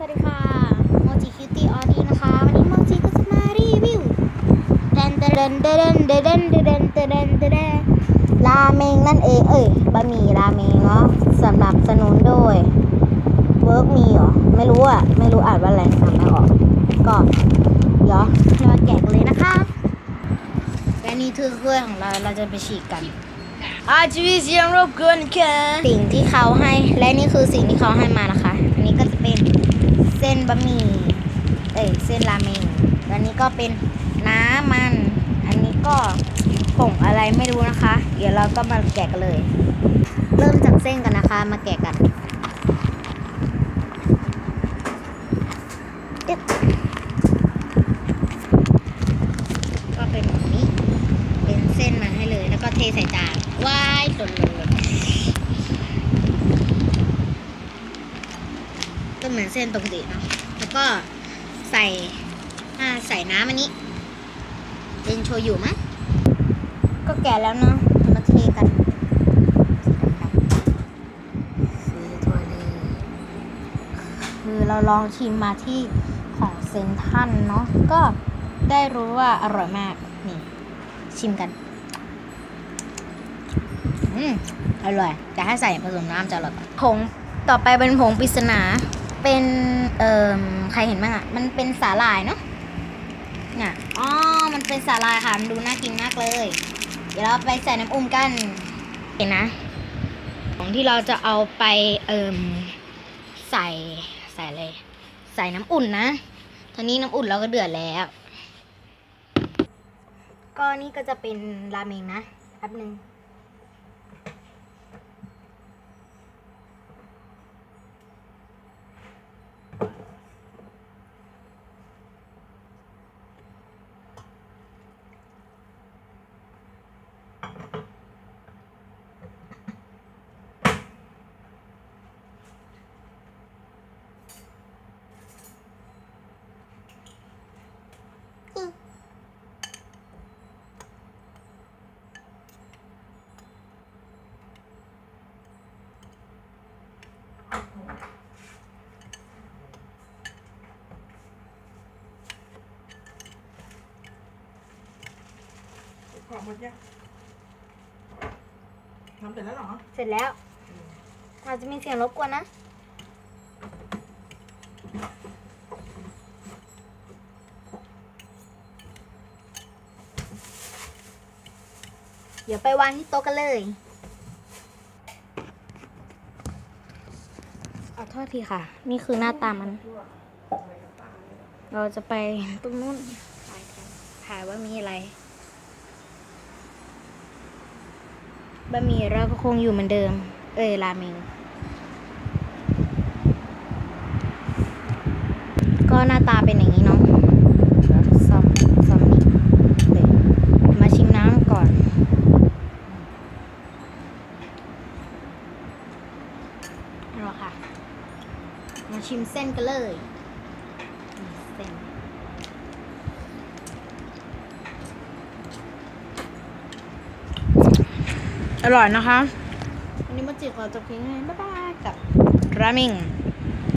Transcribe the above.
สวัสดีค่ะโมจิคิวตี้ออดี้นะคะ วันนี้โมจิก็จะมารีวิวเดนเดนเดนเดนเดนเดนเดนเดนเดนเดนราเมงนั่นเอง เอ้ยบะหมี่ราเมงเนาะสำหรับสนุนโดยเวิร์กมีเหรอ ไม่รู้อะ ไม่รู้อ่านว่าอะไรอ่านไม่ออก ก็เดี๋ยวเรามาแกะกันเลยนะคะและนี่คือเครื่องของเรา เราจะไปฉีกกันอาจจะมีเสียงรบกวนค่ะสิ่งที่เขาให้ และนี่คือสิ่งที่เขาให้มานะคะ อันนี้ก็จะเป็น เส้นบะหมี่เอ้ยเส้นราเมงอันนี้ก็เป็นน้ำมัน อันนี้ก็ผงอะไรไม่รู้นะคะ เดี๋ยวเราก็มาแกะกันเลย เริ่มจากเส้นกันนะคะ มาแกะกันก็เป็นแบบนี้ เป็นเส้นมาให้เลย แล้วก็เทใส่จานว้ายหล่นหล่นหล่นก็เห มือนเส้นปกติเนาะแล้วก็ใส่ใส่น้ำอันนี้เป็นโชยุมั้ยก็แก่แล้วเนาะมาเทกันสีถ้วยเลยคือเราลองชิมมาที่ของเซนทันเนาะก็ได้รู้ว่าอร่อยมาก นี่ ชิมกัน อืมอร่อย แต่ถ้าใส่ผสมน้ำจะอร่อยผงต่อไปเป็นผงปริศนา เป็นเอ่อใครเห็นบ้างอะ มันเป็นสาหร่ายเนาะเนี่ยอ๋อมันเป็นสาหร่ายค่ะ มันดูน่ากินมากเลย เดี๋ยวเราไปใส่น้ำอุ่นกันเห็นนะ ของที่เราจะเอาไปเอ่มใส่ใส่เลย ใส่น้ำอุ่นนะตอนนี้น้ำอุ่นเราก็เดือดแล้ว ก็นี่ก็จะเป็นราเมงนะแป๊บหนึ่ง ของหมดยังทำเสร็จแล้วเหรอ เสร็จแล้ว อาจจะมีเสียงรบกวนนะ เดี๋ยวไปวางที่โต๊ะกันเลยขอโทษทีค่ะ นี่คือหน้าตามัน เราจะไปตรงนู้นถ่ายกันถ่ายว่ามีอะไร บะหมี่เราก็คงอยู่เหมือนเดิม เอ้ยราเมงก็หน้าตาเป็นอย่างนี้เนาะซอมซอมนี่เลยมาชิมน้ำก่อนเอาละค่ะ มาชิมเส้นกันเลยนี่เส้น อร่อยนะคะ วันนี้มาจิขอจบเพียงเท่านี้บ๊ายบายกับราเมิง